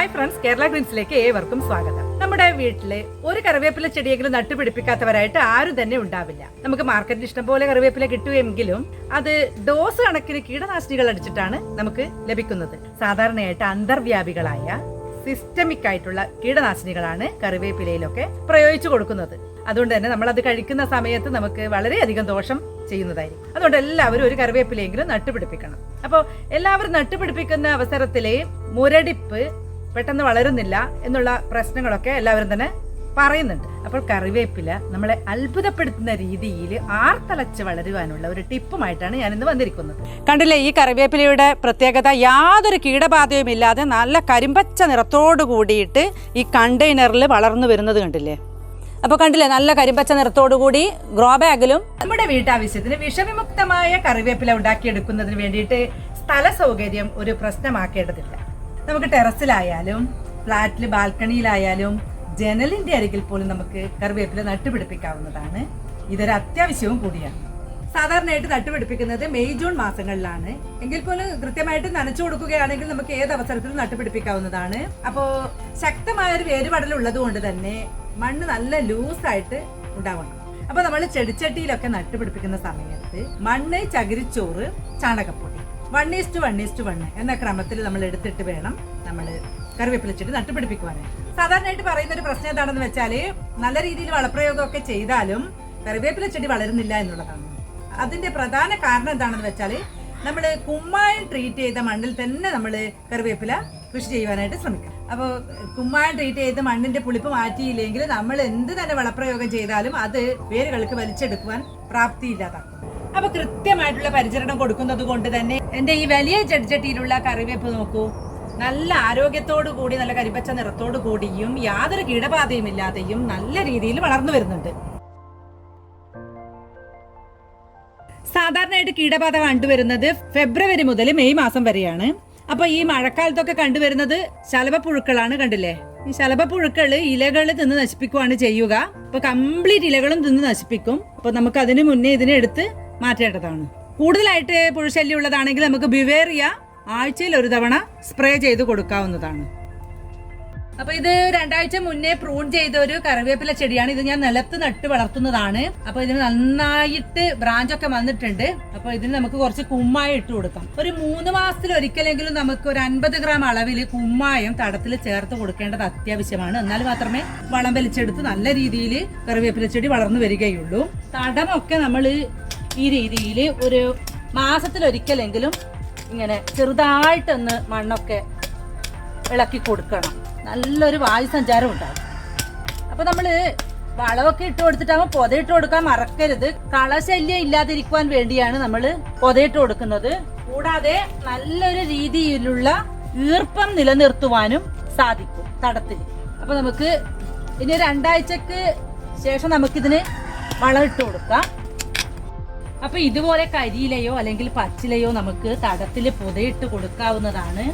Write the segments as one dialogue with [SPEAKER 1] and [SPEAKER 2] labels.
[SPEAKER 1] Hi friends Kerala ഗ്രീൻസിലേക്ക് ഏവർക്കും സ്വാഗതം. നമ്മുടെ വീട്ടിലെ ഒരു കറിവേപ്പില ചെടിയെങ്കിലും നട്ടുപിടിപ്പിക്കാത്തവരായിട്ട് ആരും തന്നെ ഉണ്ടാവില്ല. നമുക്ക് മാർക്കറ്റിൽ ഇഷ്ടംപോലെ കറിവേപ്പില കിട്ടുമെങ്കിലും അത് ഡോസ് കണക്കിന് കീടനാശിനികൾ അടിച്ചിട്ടാണ് നമുക്ക് ലഭിക്കുന്നത്. സാധാരണയായിട്ട് അന്തർവ്യാപികളായ സിസ്റ്റമിക് ആയിട്ടുള്ള കീടനാശിനികളാണ് കറിവേപ്പിലയിലൊക്കെ പ്രയോഗിച്ചു കൊടുക്കുന്നത്. അതുകൊണ്ട് തന്നെ നമ്മൾ അത് കഴിക്കുന്ന സമയത്ത് നമുക്ക് വളരെയധികം ദോഷം ചെയ്യുന്നതായിരിക്കും. അതുകൊണ്ട് എല്ലാവരും ഒരു കറിവേപ്പിലയെങ്കിലും നട്ടുപിടിപ്പിക്കണം. അപ്പോൾ എല്ലാവരും നട്ടുപിടിപ്പിക്കുന്ന അവസരത്തിലെ മുരടിപ്പ് പെട്ടെന്ന് വളരുന്നില്ല എന്നുള്ള പ്രശ്നങ്ങളൊക്കെ എല്ലാവരും തന്നെ പറയുന്നുണ്ട്. അപ്പോൾ കറിവേപ്പില നമ്മളെ അത്ഭുതപ്പെടുത്തുന്ന രീതിയിൽ ആർത്തലച്ച് വളരുവാനുള്ള ഒരു ടിപ്പുമായിട്ടാണ് ഞാൻ ഇന്ന് വന്നിരിക്കുന്നത്. കണ്ടില്ലേ ഈ കറിവേപ്പിലയുടെ പ്രത്യേകത? യാതൊരു കീടബാധയും ഇല്ലാതെ നല്ല കരിമ്പച്ച നിറത്തോട് കൂടിയിട്ട് ഈ കണ്ടെയ്നറിൽ വളർന്നു വരുന്നത് കണ്ടില്ലേ? അപ്പോൾ കണ്ടില്ലേ നല്ല കരിമ്പച്ച നിറത്തോടു കൂടി ഗ്രോ ബാഗിലും നമ്മുടെ വീട്ടാവശ്യത്തിന് വിഷവിമുക്തമായ കറിവേപ്പില ഉണ്ടാക്കിയെടുക്കുന്നതിന് വേണ്ടിയിട്ട് സ്ഥല സൗകര്യം ഒരു പ്രശ്നമാക്കേണ്ടതില്ല. നമുക്ക് ടെറസിലായാലും ഫ്ലാറ്റിൽ ബാൽക്കണിയിലായാലും ജനലിന്റെ അരികിൽ പോലും നമുക്ക് കറിവേപ്പില നട്ടുപിടിപ്പിക്കാവുന്നതാണ്. ഇതൊരു അത്യാവശ്യവും കൂടിയാണ്. സാധാരണയായിട്ട് നട്ടുപിടിപ്പിക്കുന്നത് മെയ് ജൂൺ മാസങ്ങളിലാണ്. എങ്കിൽ പോലും കൃത്യമായിട്ട് നനച്ചു കൊടുക്കുകയാണെങ്കിൽ നമുക്ക് ഏത് അവസരത്തിലും നട്ടുപിടിപ്പിക്കാവുന്നതാണ്. അപ്പോൾ ശക്തമായ ഒരു വേരുപടൽ ഉള്ളത് കൊണ്ട് തന്നെ മണ്ണ് നല്ല ലൂസായിട്ട് ഉണ്ടാവണം. അപ്പൊ നമ്മൾ ചെടിച്ചട്ടിയിലൊക്കെ നട്ടുപിടിപ്പിക്കുന്ന സമയത്ത് മണ്ണ് ചകിരിച്ചോറ് ചാണകപ്പൊടി. One is to one is to one എന്ന ക്രമത്തിൽ നമ്മൾ എടുത്തിട്ട് വേണം നമ്മൾ കറിവേപ്പില ചെടി നട്ടുപിടിപ്പിക്കുവാനായിട്ട് സാധാരണയായിട്ട് പറയുന്ന ഒരു പ്രശ്നം എന്താണെന്ന് വെച്ചാൽ നല്ല രീതിയിൽ വളപ്രയോഗമൊക്കെ ചെയ്താലും കറിവേപ്പില ചെടി വളരുന്നില്ല എന്നുള്ളതാണ്. അതിന്റെ പ്രധാന കാരണം എന്താണെന്ന് വെച്ചാൽ നമ്മൾ കുമ്മായം ട്രീറ്റ് ചെയ്ത മണ്ണിൽ തന്നെ നമ്മൾ കറിവേപ്പില കൃഷി ചെയ്യുവാനായിട്ട് ശ്രമിക്കുക അപ്പോൾ കുമ്മായം ട്രീറ്റ് ചെയ്ത് മണ്ണിന്റെ പുളിപ്പ് മാറ്റിയില്ലെങ്കിൽ നമ്മൾ എന്ത് തന്നെ വളപ്രയോഗം ചെയ്താലും അത് വേരുകൾക്ക് വലിച്ചെടുക്കുവാൻ പ്രാപ്തിയില്ലാതാക്കും. അപ്പൊ കൃത്യമായിട്ടുള്ള പരിചരണം കൊടുക്കുന്നത് കൊണ്ട് തന്നെ എന്റെ ഈ വലിയ ചെടിച്ചട്ടിയിലുള്ള കറിവേപ്പ് നോക്കൂ. നല്ല ആരോഗ്യത്തോടു കൂടി നല്ല കരിപ്പച്ച നിറത്തോടു കൂടിയും യാതൊരു കീടബാധയും ഇല്ലാതെയും നല്ല രീതിയിൽ വളർന്നു വരുന്നുണ്ട്. സാധാരണയായിട്ട് കീടബാധ കണ്ടുവരുന്നത് ഫെബ്രുവരി മുതൽ മെയ് മാസം വരെയാണ്. അപ്പൊ ഈ മഴക്കാലത്തൊക്കെ കണ്ടുവരുന്നത് ശലഭപ്പുഴുക്കളാണ് കണ്ടില്ലേ? ഈ ശലഭപ്പുഴുക്കൾ ഇലകൾ തിന്ന് നശിപ്പിക്കുകയാണ് ചെയ്യുക. അപ്പൊ കംപ്ലീറ്റ് ഇലകളും തിന്ന് നശിപ്പിക്കും. അപ്പൊ നമുക്ക് അതിനു മുന്നേ ഇതിനെ എടുത്ത് മാറ്റേണ്ടതാണ്. കൂടുതലായിട്ട് പുഴുശല്യം ഉള്ളതാണെങ്കിൽ നമുക്ക് ബിവേറിയ ആഴ്ചയിൽ ഒരു തവണ സ്പ്രേ ചെയ്ത് കൊടുക്കാവുന്നതാണ്. അപ്പൊ ഇത് രണ്ടാഴ്ച മുന്നേ പ്രൂൺ ചെയ്ത ഒരു കറിവേപ്പില ചെടിയാണ്. ഇത് ഞാൻ നിലത്ത് നട്ട് വളർത്തുന്നതാണ്. അപ്പൊ ഇതിന് നന്നായിട്ട് ബ്രാഞ്ചൊക്കെ വന്നിട്ടുണ്ട്. അപ്പൊ ഇതിന് നമുക്ക് കുറച്ച് കുമ്മായം ഇട്ട് കൊടുക്കാം. ഒരു മൂന്ന് മാസത്തിൽ ഒരിക്കലെങ്കിലും നമുക്ക് ഒരു അൻപത് ഗ്രാം അളവിൽ കുമ്മായം തടത്തിൽ ചേർത്ത് കൊടുക്കേണ്ടത് അത്യാവശ്യമാണ്. എന്നാൽ മാത്രമേ വളം വലിച്ചെടുത്ത് നല്ല രീതിയിൽ കറിവേപ്പില ചെടി വളർന്നു വരികയുള്ളൂ. തടമൊക്കെ നമ്മൾ ഈ രീതിയിൽ ഒരു മാസത്തിലൊരിക്കലെങ്കിലും ഇങ്ങനെ ചെറുതായിട്ടൊന്ന് മണ്ണൊക്കെ ഇളക്കി കൊടുക്കണം. നല്ലൊരു വായു സഞ്ചാരം ഉണ്ടാകും അപ്പൊ നമ്മൾ വളമൊക്കെ ഇട്ട് കൊടുത്തിട്ടാകുമ്പോൾ പൊതയിട്ട് കൊടുക്കാൻ മറക്കരുത്. കളശല്യം ഇല്ലാതിരിക്കുവാൻ വേണ്ടിയാണ് നമ്മൾ പൊതയിട്ട് കൊടുക്കുന്നത്. കൂടാതെ നല്ലൊരു രീതിയിലുള്ള ഈർപ്പം നിലനിർത്തുവാനും സാധിക്കും തടത്തിൽ. അപ്പൊ നമുക്ക് ഇനി രണ്ടാഴ്ചക്ക് ശേഷം നമുക്കിതിന് വളം ഇട്ട് കൊടുക്കാം. അപ്പൊ ഇതുപോലെ കരിയിലയോ അല്ലെങ്കിൽ പച്ചിലയോ നമുക്ക് തടത്തിൽ പുതയിട്ട് കൊടുക്കാവുന്നതാണ്.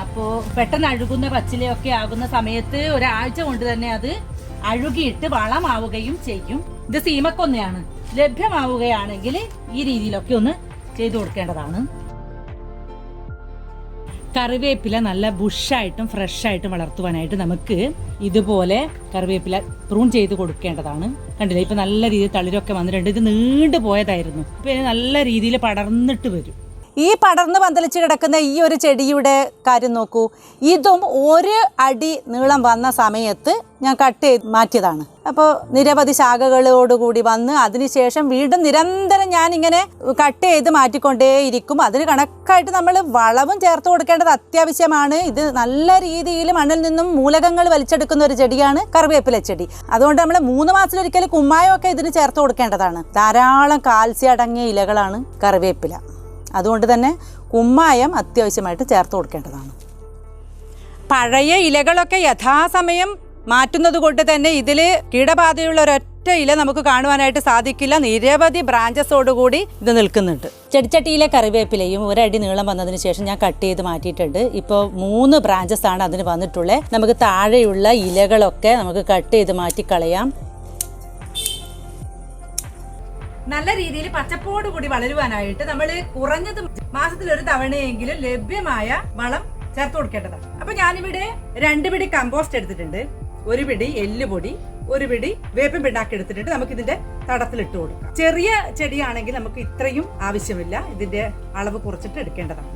[SPEAKER 1] അപ്പോ പെട്ടെന്ന് അഴുകുന്ന പച്ചിലയൊക്കെ ആകുന്ന സമയത്ത് ഒരാഴ്ച കൊണ്ട് തന്നെ അത് അഴുകിയിട്ട് വളമാവുകയും ചെയ്യും. ഇത് സീമക്കൊന്നയാണ്. ലഭ്യമാവുകയാണെങ്കിൽ ഈ രീതിയിലൊക്കെ ഒന്ന് ചെയ്തു കൊടുക്കേണ്ടതാണ്. കറിവേപ്പില നല്ല ബുഷായിട്ടും ഫ്രഷ് ആയിട്ടും വളർത്തുവാനായിട്ട് നമുക്ക് ഇതുപോലെ കറിവേപ്പില പ്രൂൺ ചെയ്ത് കൊടുക്കേണ്ടതാണ്. കണ്ടില്ലേ? ഇപ്പൊ നല്ല രീതിയിൽ തളിരൊക്കെ വന്നിട്ടുണ്ട്. ഇത് നീണ്ടു പോയതായിരുന്നു. ഇപ്പൊ നല്ല രീതിയിൽ പടർന്നിട്ട് വരും.
[SPEAKER 2] ഈ പടർന്ന് പന്തലിച്ച് കിടക്കുന്ന ഈ ഒരു ചെടിയുടെ കാര്യം നോക്കൂ. ഇതും ഒരു അടി നീളം വന്ന സമയത്ത് ഞാൻ കട്ട് ചെയ്ത് മാറ്റിയതാണ്. അപ്പോൾ നിരവധി ശാഖകളോടുകൂടി വന്ന് അതിനുശേഷം വീണ്ടും നിരന്തരം ഞാൻ ഇങ്ങനെ കട്ട് ചെയ്ത് മാറ്റിക്കൊണ്ടേയിരിക്കും അതിന് കണക്കായിട്ട് നമ്മൾ വളവും ചേർത്ത് കൊടുക്കേണ്ടത് അത്യാവശ്യമാണ്. ഇത് നല്ല രീതിയിൽ മണ്ണിൽ നിന്നും മൂലകങ്ങൾ വലിച്ചെടുക്കുന്ന ഒരു ചെടിയാണ് കറിവേപ്പില ചെടി. അതുകൊണ്ട് നമ്മൾ മൂന്ന് മാസത്തിലൊരിക്കൽ കുമ്മായമൊക്കെ ഇതിന് ചേർത്ത് കൊടുക്കേണ്ടതാണ്. ധാരാളം കാൽസ്യം അടങ്ങിയ ഇലകളാണ് കറിവേപ്പില. അതുകൊണ്ട് തന്നെ കുമ്മായം അത്യാവശ്യമായിട്ട് ചേർത്ത് കൊടുക്കേണ്ടതാണ്.
[SPEAKER 1] പഴയ ഇലകളൊക്കെ യഥാസമയം മാറ്റുന്നത് കൊണ്ട് തന്നെ ഇതിൽ കീടബാധയുള്ള ഒരൊറ്റ ഇല നമുക്ക് കാണുവാനായിട്ട് സാധിക്കില്ല. നിരവധി ബ്രാഞ്ചസോടുകൂടി ഇത് നിൽക്കുന്നുണ്ട്.
[SPEAKER 2] ചെടിച്ചട്ടിയിലെ കറിവേപ്പിലയും ഒരടി നീളം വന്നതിന് ശേഷം ഞാൻ കട്ട് ചെയ്ത് മാറ്റിയിട്ടുണ്ട്. ഇപ്പോൾ മൂന്ന് ബ്രാഞ്ചസ് ആണ് അതിന് വന്നിട്ടുള്ളത് നമുക്ക് താഴെയുള്ള ഇലകളൊക്കെ നമുക്ക് കട്ട് ചെയ്ത് മാറ്റിക്കളയാം
[SPEAKER 1] നല്ല രീതിയിൽ പച്ചപ്പോട് കൂടി വളരുവാനായിട്ട് നമ്മൾ കുറഞ്ഞത് മാസത്തിൽ ഒരു തവണയെങ്കിലും ലഭ്യമായ വളം ചേർത്ത് കൊടുക്കേണ്ടതാണ്. അപ്പൊ ഞാനിവിടെ രണ്ട് പിടി കമ്പോസ്റ്റ് എടുത്തിട്ടുണ്ട്. ഒരു പിടി എല്ലുപൊടി ഒരു പിടി വേപ്പൻ പിണ്ണാക്കി എടുത്തിട്ടുണ്ട് നമുക്ക് ഇതിന്റെ തടത്തിൽ ഇട്ട് കൊടുക്കാം. ചെറിയ ചെടിയാണെങ്കിൽ നമുക്ക് ഇത്രയും ആവശ്യമില്ല. ഇതിന്റെ അളവ് കുറച്ചിട്ട് എടുക്കേണ്ടതാണ്.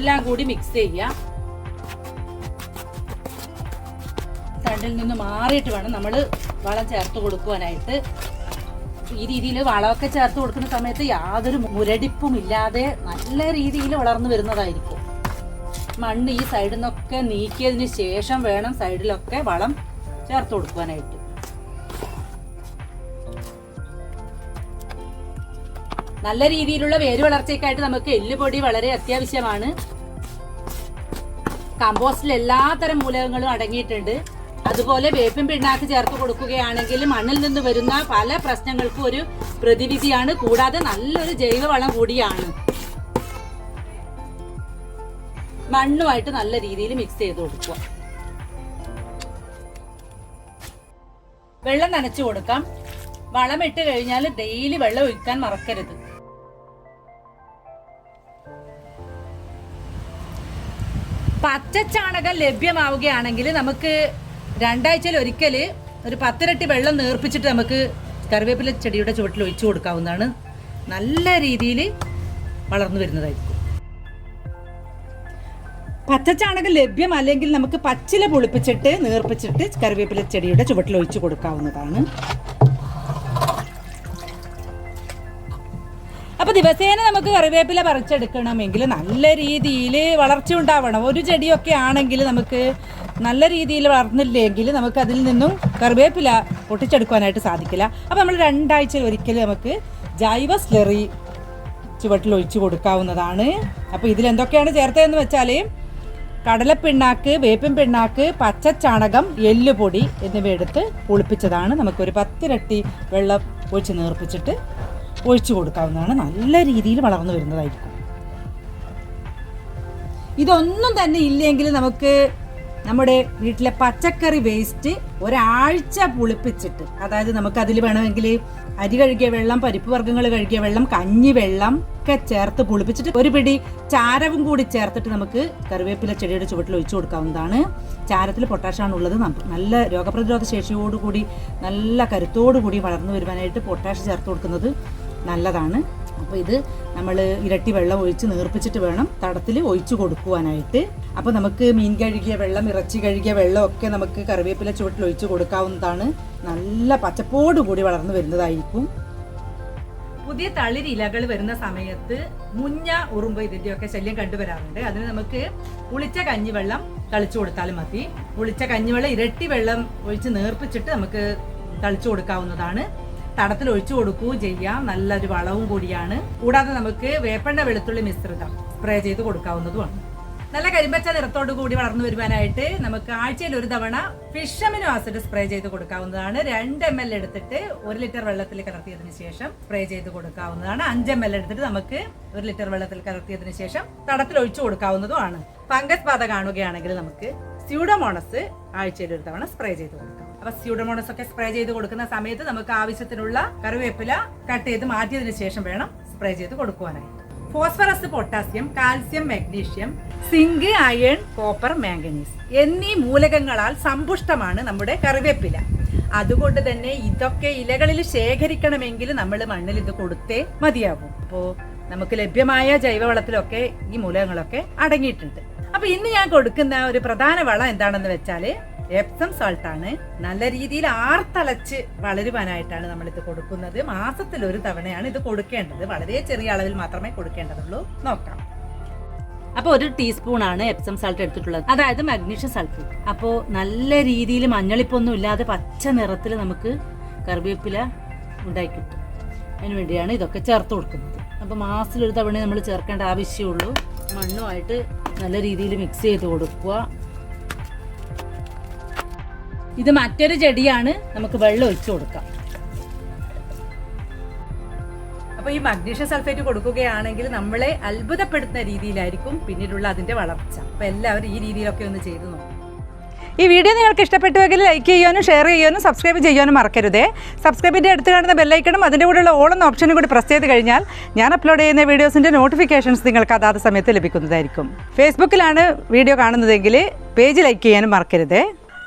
[SPEAKER 1] എല്ലാം കൂടി മിക്സ് ചെയ്യുക. തണ്ടിൽ നിന്ന് മാറിയിട്ട് വേണം നമ്മൾ വളം ചേർത്ത് കൊടുക്കുവാനായിട്ട്. ഈ രീതിയിൽ വളമൊക്കെ ചേർത്ത് കൊടുക്കുന്ന സമയത്ത് യാതൊരു മുരടിപ്പും ഇല്ലാതെ നല്ല രീതിയിൽ വളർന്നു വരുന്നതായിരിക്കും. മണ്ണ് ഈ സൈഡിൽ നീക്കിയതിന് ശേഷം വേണം സൈഡിലൊക്കെ വളം ചേർത്ത് കൊടുക്കാനായിട്ട് നല്ല രീതിയിലുള്ള വേര് വളർച്ചയ്ക്കായിട്ട് നമുക്ക് എല്ലുപൊടി വളരെ അത്യാവശ്യമാണ്. കമ്പോസ്റ്റിൽ എല്ലാത്തരം മൂലകങ്ങളും അടങ്ങിയിട്ടുണ്ട്. അതുപോലെ വേപ്പിൻ പിണ്ണാക്ക് ചേർത്ത് കൊടുക്കുകയാണെങ്കിൽ മണ്ണിൽ നിന്ന് വരുന്ന പല പ്രശ്നങ്ങൾക്കും ഒരു പ്രതിവിധിയാണ്. കൂടാതെ നല്ലൊരു ജൈവവളം കൂടിയാണ്. മണ്ണുമായിട്ട് നല്ല രീതിയിൽ മിക്സ് ചെയ്ത് കൊടുക്കുക. വെള്ളം നനച്ചു കൊടുക്കാം. വളമിട്ട് കഴിഞ്ഞാൽ ഡെയിലി വെള്ളം ഒഴിക്കാൻ മറക്കരുത്. പച്ചച്ചാണകം ലഭ്യമാവുകയാണെങ്കിൽ നമുക്ക് രണ്ടാഴ്ചയിൽ ഒരിക്കൽ ഒരു പത്തിരട്ടി വെള്ളം നേർപ്പിച്ചിട്ട് നമുക്ക് കറിവേപ്പില ചെടിയുടെ ചുവട്ടിൽ ഒഴിച്ചു കൊടുക്കാവുന്നതാണ്. നല്ല രീതിയിൽ വളർന്നു വരുന്നതായിരിക്കും. പച്ചച്ചാണകം ലഭ്യമല്ലെങ്കിൽ നമുക്ക് പച്ചില പൊളിപ്പിച്ചിട്ട് നീർപ്പിച്ചിട്ട് കറിവേപ്പില ചെടിയുടെ ചുവട്ടിൽ ഒഴിച്ചു കൊടുക്കാവുന്നതാണ്. അപ്പൊ ദിവസേന നമുക്ക് കറിവേപ്പില പറിച്ചെടുക്കണമെങ്കിൽ നല്ല രീതിയിൽ വളർച്ച ഉണ്ടാവണം. ഒരു ചെടിയൊക്കെ ആണെങ്കിൽ നമുക്ക് നല്ല രീതിയിൽ വളർന്നില്ലെങ്കിൽ നമുക്ക് അതിൽ നിന്നും കറിവേപ്പില പൊട്ടിച്ചെടുക്കാനായിട്ട് സാധിക്കില്ല. അപ്പോൾ നമ്മൾ രണ്ടാഴ്ചയിൽ ഒരിക്കൽ നമുക്ക് ജൈവ സ്ലെറി ചുവട്ടിൽ ഒഴിച്ചു കൊടുക്കാവുന്നതാണ്. അപ്പോൾ ഇതിൽ എന്തൊക്കെയാണ് ചേർത്തതെന്ന് വെച്ചാൽ കടലപ്പിണ്ണാക്ക് വേപ്പിൻ പിണ്ണാക്ക് പച്ചച്ചാണകം എല്ലുപൊടി എന്നിവ എടുത്ത് പുളിപ്പിച്ചതാണ്. നമുക്കൊരു പത്തിരട്ടി വെള്ളം ഒഴിച്ച് നേർപ്പിച്ചിട്ട് ഒഴിച്ചു കൊടുക്കാവുന്നതാണ്. നല്ല രീതിയിൽ വളർന്നു വരുന്നതായിരിക്കും. ഇതൊന്നും തന്നെ ഇല്ലെങ്കിൽ നമുക്ക് നമ്മുടെ വീട്ടിലെ പച്ചക്കറി വേസ്റ്റ് ഒരാഴ്ച പുളിപ്പിച്ചിട്ട് അതായത് നമുക്ക് അതിൽ വേണമെങ്കിൽ അരി കഴുകിയ വെള്ളം പരിപ്പ് വർഗങ്ങൾ കഴുകിയ വെള്ളം കഞ്ഞി വെള്ളം ഒക്കെ ചേർത്ത് പുളിപ്പിച്ചിട്ട് ഒരു പിടി ചാരവും കൂടി ചേർത്തിട്ട് നമുക്ക് കറിവേപ്പില ചെടിയുടെ ചുവട്ടിൽ ഒഴിച്ചു കൊടുക്കാവുന്നതാണ്. ചാരത്തിൽ പൊട്ടാഷാണ് ഉള്ളത് നല്ല രോഗപ്രതിരോധ ശേഷിയോടുകൂടി നല്ല കരുത്തോടുകൂടി വളർന്നു വരുവാനായിട്ട് പൊട്ടാഷ് ചേർത്ത് കൊടുക്കുന്നത് നല്ലതാണ്. അപ്പോൾ ഇത് നമ്മൾ ഇരട്ടി വെള്ളം ഒഴിച്ച് നീർപ്പിച്ചിട്ട് വേണം തടത്തിൽ ഒഴിച്ചു കൊടുക്കുവാനായിട്ട്. അപ്പോൾ നമുക്ക് മീൻ കഴുകിയ വെള്ളം ഇറച്ചി കഴുകിയ വെള്ളമൊക്കെ നമുക്ക് കറിവേപ്പില ചുവട്ടിൽ ഒഴിച്ച് കൊടുക്കാവുന്നതാണ്. നല്ല പച്ചപ്പോട് കൂടി വളർന്നു വരുന്നതായിരിക്കും. പുതിയ തളിരി ഇലകൾ വരുന്ന സമയത്ത് മുഞ്ഞ ഉറുമ്പ് ഇതിന്റെയൊക്കെ ശല്യം കണ്ടുവരാറുണ്ട്. അതിന് നമുക്ക് പുളിച്ച കഞ്ഞിവെള്ളം തളിച്ചു കൊടുത്താലും മതി. പുളിച്ച കഞ്ഞിവെള്ളം ഇരട്ടി വെള്ളം ഒഴിച്ച് നേർപ്പിച്ചിട്ട് നമുക്ക് തളിച്ചു കൊടുക്കാവുന്നതാണ്. തടത്തിൽ ഒഴിച്ചു കൊടുക്കുകയും ചെയ്യാം. നല്ലൊരു വളവും കൂടിയാണ്. കൂടാതെ നമുക്ക് വേപ്പെണ്ണ വെളുത്തുള്ളി മിശ്രിതം സ്പ്രേ ചെയ്ത് കൊടുക്കാവുന്നതുമാണ്. നല്ല കരിമ്പച്ച നിറത്തോടു കൂടി വളർന്നു വരുവാനായിട്ട് നമുക്ക് ആഴ്ചയിൽ ഒരു തവണ ഫിഷമിനോ ആസിഡ് സ്പ്രേ ചെയ്ത് കൊടുക്കാവുന്നതാണ്. രണ്ട് എം എൽ എടുത്തിട്ട് ഒരു ലിറ്റർ വെള്ളത്തിൽ കലർത്തിയതിനു ശേഷം സ്പ്രേ ചെയ്ത് കൊടുക്കാവുന്നതാണ്. അഞ്ച് എം എൽ എടുത്തിട്ട് നമുക്ക് ഒരു ലിറ്റർ വെള്ളത്തിൽ കലർത്തിയതിനു ശേഷം തടത്തിൽ ഒഴിച്ചു കൊടുക്കാവുന്നതുമാണ്. ഫംഗസ് ബാധ കാണുകയാണെങ്കിൽ നമുക്ക് സ്യൂഡോമോണസ് ആഴ്ചയിൽ ഒരു തവണ സ്പ്രേ ചെയ്ത് കൊടുക്കാം. അപ്പൊ സ്യൂഡോമോണസ് ഒക്കെ സ്പ്രേ ചെയ്ത് കൊടുക്കുന്ന സമയത്ത് നമുക്ക് ആവശ്യത്തിനുള്ള കറിവേപ്പില കട്ട് ചെയ്ത് മാറ്റിയതിനു ശേഷം വേണം സ്പ്രേ ചെയ്ത് കൊടുക്കുവാനായിട്ട്. Phosphorus potassium calcium magnesium zinc iron copper manganese എന്നീ മൂലകങ്ങളാൽ സമ്പുഷ്ടമാണ് നമ്മുടെ കറിവേപ്പില. അതുകൊണ്ട് തന്നെ ഇതൊക്കെ ഇലകളിൽ ശേഖരിക്കണമെങ്കിൽ നമ്മൾ മണ്ണിൽ ഇത് കൊടുത്തേ മതിയാകും അപ്പോൾ നമുക്ക് ലഭ്യമായ ജൈവവളത്തിലൊക്കെ ഈ മൂലകങ്ങളൊക്കെ അടങ്ങിയിട്ടുണ്ട്. അപ്പൊ ഇന്ന് ഞാൻ കൊടുക്കുന്ന ഒരു പ്രധാന വളം എന്താണെന്ന് വെച്ചാൽ എപ്സം സോൾട്ട് ആണ്. നല്ല രീതിയിൽ ആർത്തളച്ച് വളരുവാനായിട്ടാണ് നമ്മളിത് കൊടുക്കുന്നത്. മാസത്തിൽ ഒരു തവണയാണ് ഇത് കൊടുക്കേണ്ടത്. വളരെ ചെറിയ അളവിൽ മാത്രമേ കൊടുക്കേണ്ടതുള്ളൂ. നോക്കാം. അപ്പോൾ ഒരു ടീസ്പൂൺ ആണ് എപ്സം സാൾട്ട് എടുത്തിട്ടുള്ളത്. അതായത് മഗ്നീഷ്യം സൾഫേറ്റ് അപ്പോൾ നല്ല രീതിയിൽ മഞ്ഞളിപ്പൊന്നും ഇല്ലാതെ പച്ച നിറത്തിൽ നമുക്ക് കറിവേപ്പില ഉണ്ടാക്കി കിട്ടും അതിന് വേണ്ടിയാണ് ഇതൊക്കെ ചേർത്ത് കൊടുക്കുന്നത്. അപ്പോൾ മാസത്തിൽ ഒരു തവണ നമ്മൾ ചേർക്കേണ്ട ആവശ്യമുള്ളൂ. മണ്ണുമായിട്ട് നല്ല രീതിയിൽ മിക്സ് ചെയ്ത് കൊടുക്കുക. ഇത് മറ്റൊരു ചെടിയാണ്. നമുക്ക് വെള്ളം ഒഴിച്ചു കൊടുക്കാം. അപ്പൊ ഈ മഗ്നീഷ്യം സൾഫേറ്റ് കൊടുക്കുകയാണെങ്കിൽ നമ്മളെ അത്ഭുതപ്പെടുത്തുന്ന രീതിയിലായിരിക്കും പിന്നീടുള്ള അതിന്റെ വളർച്ച. അപ്പൊ എല്ലാവരും ഈ രീതിയിലൊക്കെ ഒന്ന് ചെയ്തു നോക്കും. ഈ വീഡിയോ നിങ്ങൾക്ക് ഇഷ്ടപ്പെട്ടുവെങ്കിൽ ലൈക്ക് ചെയ്യാനും ഷെയർ ചെയ്യാനും സബ്സ്ക്രൈബ് ചെയ്യാനും മറക്കരുതേ. സബ്സ്ക്രൈബിന്റെ അടുത്ത് കാണുന്ന ബെല്ലൈക്കണും അതിന്റെ കൂടെയുള്ള ഓൾ എന്ന ഓപ്ഷനും കൂടി പ്രസ് ചെയ്ത് കഴിഞ്ഞാൽ ഞാൻ അപ്ലോഡ് ചെയ്യുന്ന വീഡിയോസിന്റെ നോട്ടിഫിക്കേഷൻസ് നിങ്ങൾക്ക് അതാത് സമയത്ത് ലഭിക്കുന്നതായിരിക്കും. ഫേസ്ബുക്കിലാണ് വീഡിയോ കാണുന്നതെങ്കിൽ പേജ് ലൈക്ക് ചെയ്യാനും മറക്കരുതേ.